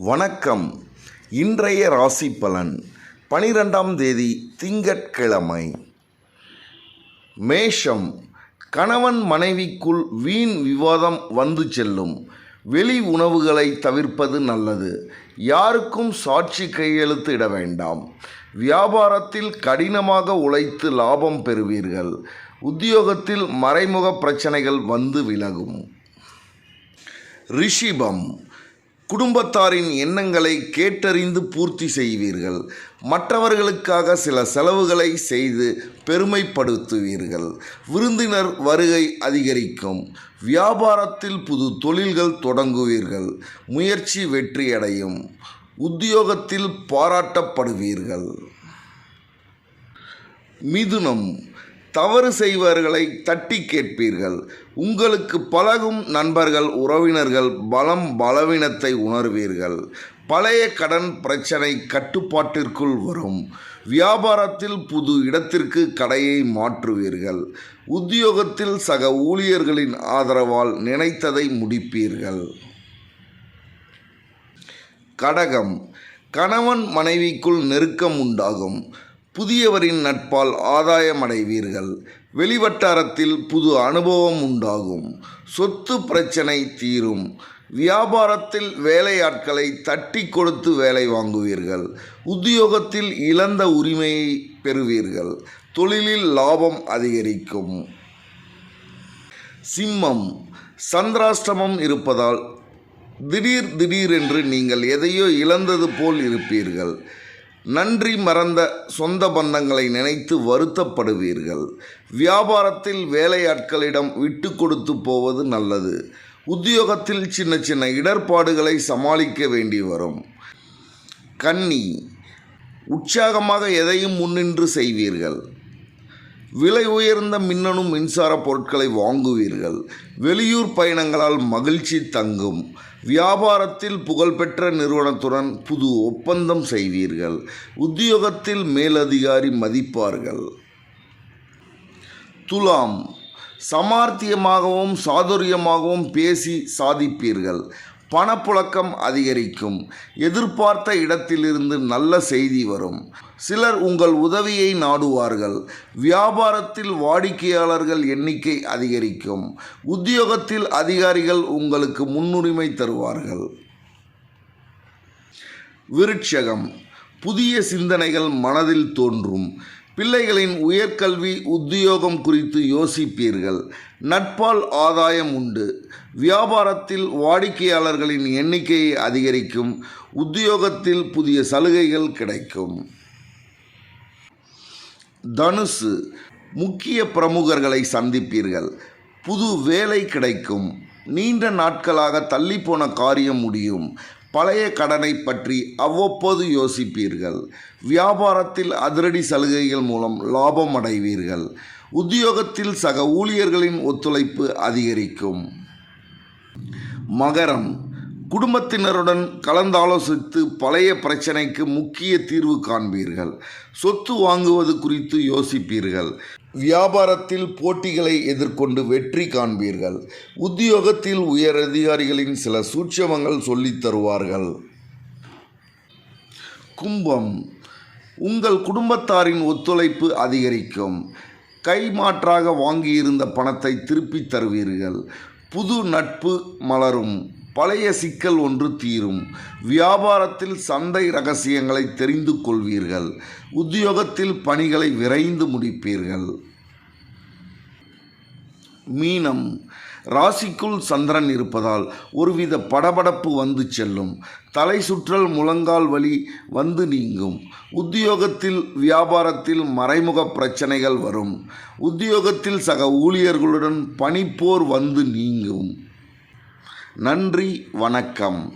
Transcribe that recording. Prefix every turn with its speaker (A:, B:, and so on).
A: வணக்கம். இன்றைய ராசி பலன் பனிரெண்டாம் தேதி திங்கட்கிழமை. மேஷம் கணவன் மனைவிக்குள் வீண் விவாதம் வந்து செல்லும். வெளி உணவுகளை தவிர்ப்பது நல்லது. யாருக்கும் சாட்சி கையெழுத்து இட வேண்டாம். வியாபாரத்தில் கடினமாக உழைத்து லாபம் பெறுவீர்கள். உத்தியோகத்தில் மறைமுக பிரச்சனைகள் வந்து விலகும். ரிஷிபம் குடும்பத்தாரின் எண்ணங்களை கேட்டறிந்து பூர்த்தி செய்வீர்கள். மற்றவர்களுக்காக சில செலவுகளை செய்து பெருமைப்படுத்துவீர்கள். விருந்தினர் வருகை அதிகரிக்கும். வியாபாரத்தில் புது தொழில்கள் தொடங்குவீர்கள். முயற்சி வெற்றியடையும். உத்தியோகத்தில் பாராட்டப்படுவீர்கள். மிதுனம். தவறு செய்வர்களை தட்டி கேட்பீர்கள். உங்களுக்கு பழகும் நண்பர்கள் உறவினர்கள் பலம் பலவீனத்தை உணர்வீர்கள். பழைய கடன் பிரச்சனை கட்டுப்பாட்டிற்குள் வரும். வியாபாரத்தில் புது இடத்திற்கு கடையை மாற்றுவீர்கள். உத்தியோகத்தில் சக ஊழியர்களின் ஆதரவால் நினைத்ததை முடிப்பீர்கள். கடகம். கணவன் மனைவிக்குள் நெருக்கம் உண்டாகும். புதியவரின் நட்பால் ஆதாயம் அடைவீர்கள் வெளிவட்டாரத்தில் புது அனுபவம் உண்டாகும். சொத்து பிரச்சனை தீரும். வியாபாரத்தில் வேலையாட்களை தட்டி கொடுத்து வேலை வாங்குவீர்கள். உத்தியோகத்தில் இழந்த உரிமையை பெறுவீர்கள். தொழிலில் லாபம் அதிகரிக்கும். சிம்மம். சந்திராஷ்டமம் இருப்பதால் திடீர் திடீரென்று நீங்கள் எதையோ இழந்தது போல் இருப்பீர்கள். நன்றி மறந்த சொந்த பந்தங்களை நினைத்து வருத்தப்படுவீர்கள். வியாபாரத்தில் வேலையாட்களிடம் விட்டு கொடுத்து போவது நல்லது. உத்தியோகத்தில் சின்ன சின்ன இடர்பாடுகளை சமாளிக்க வேண்டி வரும். கன்னி உற்சாகமாக எதையும் முன்னின்று செய்வீர்கள். விலை உயர்ந்த மின்னணு மின்சார பொருட்களை வாங்குவீர்கள். வெளியூர் பயணங்களால் மகிழ்ச்சி தங்கும். வியாபாரத்தில் புகழ்பெற்ற நிறுவனத்துடன் புது ஒப்பந்தம் செய்வீர்கள். உத்தியோகத்தில் மேலதிகாரி மதிப்பார்கள். துலாம். சமார்த்தியமாகவும் சாதுரியமாகவும் பேசி சாதிப்பீர்கள். பணப்புழக்கம் அதிகரிக்கும். எதிர்பார்த்த இடத்திலிருந்து நல்ல செய்தி வரும். சிலர் உங்கள் உதவியை நாடுவார்கள். வியாபாரத்தில் வாடிக்கையாளர்கள் எண்ணிக்கை அதிகரிக்கும். உத்தியோகத்தில் அதிகாரிகள் உங்களுக்கு முன்னுரிமை தருவார்கள். விருட்சகம். புதிய சிந்தனைகள் மனதில் தோன்றும். பிள்ளைகளின் உயர்கல்வி உத்தியோகம் குறித்து யோசிப்பீர்கள். நட்பால் ஆதாயம் உண்டு. வியாபாரத்தில் வாடிக்கையாளர்களின் எண்ணிக்கையை அதிகரிக்கும். உத்தியோகத்தில் புதிய சலுகைகள் கிடைக்கும். தனுசு. முக்கிய பிரமுகர்களை சந்திப்பீர்கள். புது வேலை கிடைக்கும். நீண்ட நாட்களாக தள்ளிப்போன காரியம் முடியும். பழைய கடனை பற்றி அவ்வப்போது யோசிப்பீர்கள். வியாபாரத்தில் அதிரடி சலுகைகள் மூலம் லாபம் அடைவீர்கள். உத்தியோகத்தில் சக ஊழியர்களின் ஒத்துழைப்பு அதிகரிக்கும். மகரம். குடும்பத்தினருடன் கலந்தாலோசித்து பழைய பிரச்சனைக்கு முக்கிய தீர்வு காண்பீர்கள். சொத்து வாங்குவது குறித்து யோசிப்பீர்கள். வியாபாரத்தில் போட்டிகளை எதிர்கொண்டு வெற்றி காண்பீர்கள். உத்தியோகத்தில் உயர் அதிகாரிகளின் சில சூட்சமங்கள் சொல்லித் தருவார்கள். கும்பம். உங்கள் குடும்பத்தாரின் ஒத்துழைப்பு அதிகரிக்கும். கைமாற்றாக வாங்கியிருந்த பணத்தை திருப்பித் தருவீர்கள். புது நட்பு மலரும். பழைய சிக்கல் ஒன்று தீரும். வியாபாரத்தில் சந்தை ரகசியங்களை தெரிந்து கொள்வீர்கள். உத்தியோகத்தில் பணிகளை விரைந்து முடிப்பீர்கள். மீனம். ராசிக்குள் சந்திரன் இருப்பதால் ஒருவித படபடப்பு வந்து செல்லும். தலை சுற்றல் முழங்கால் வலி வந்து நீங்கும். உத்தியோகத்தில் வியாபாரத்தில் மறைமுக பிரச்சனைகள் வரும். உத்தியோகத்தில் சக ஊழியர்களுடன் பனிப்போர் வந்து நீங்கும். நன்றி வணக்கம்.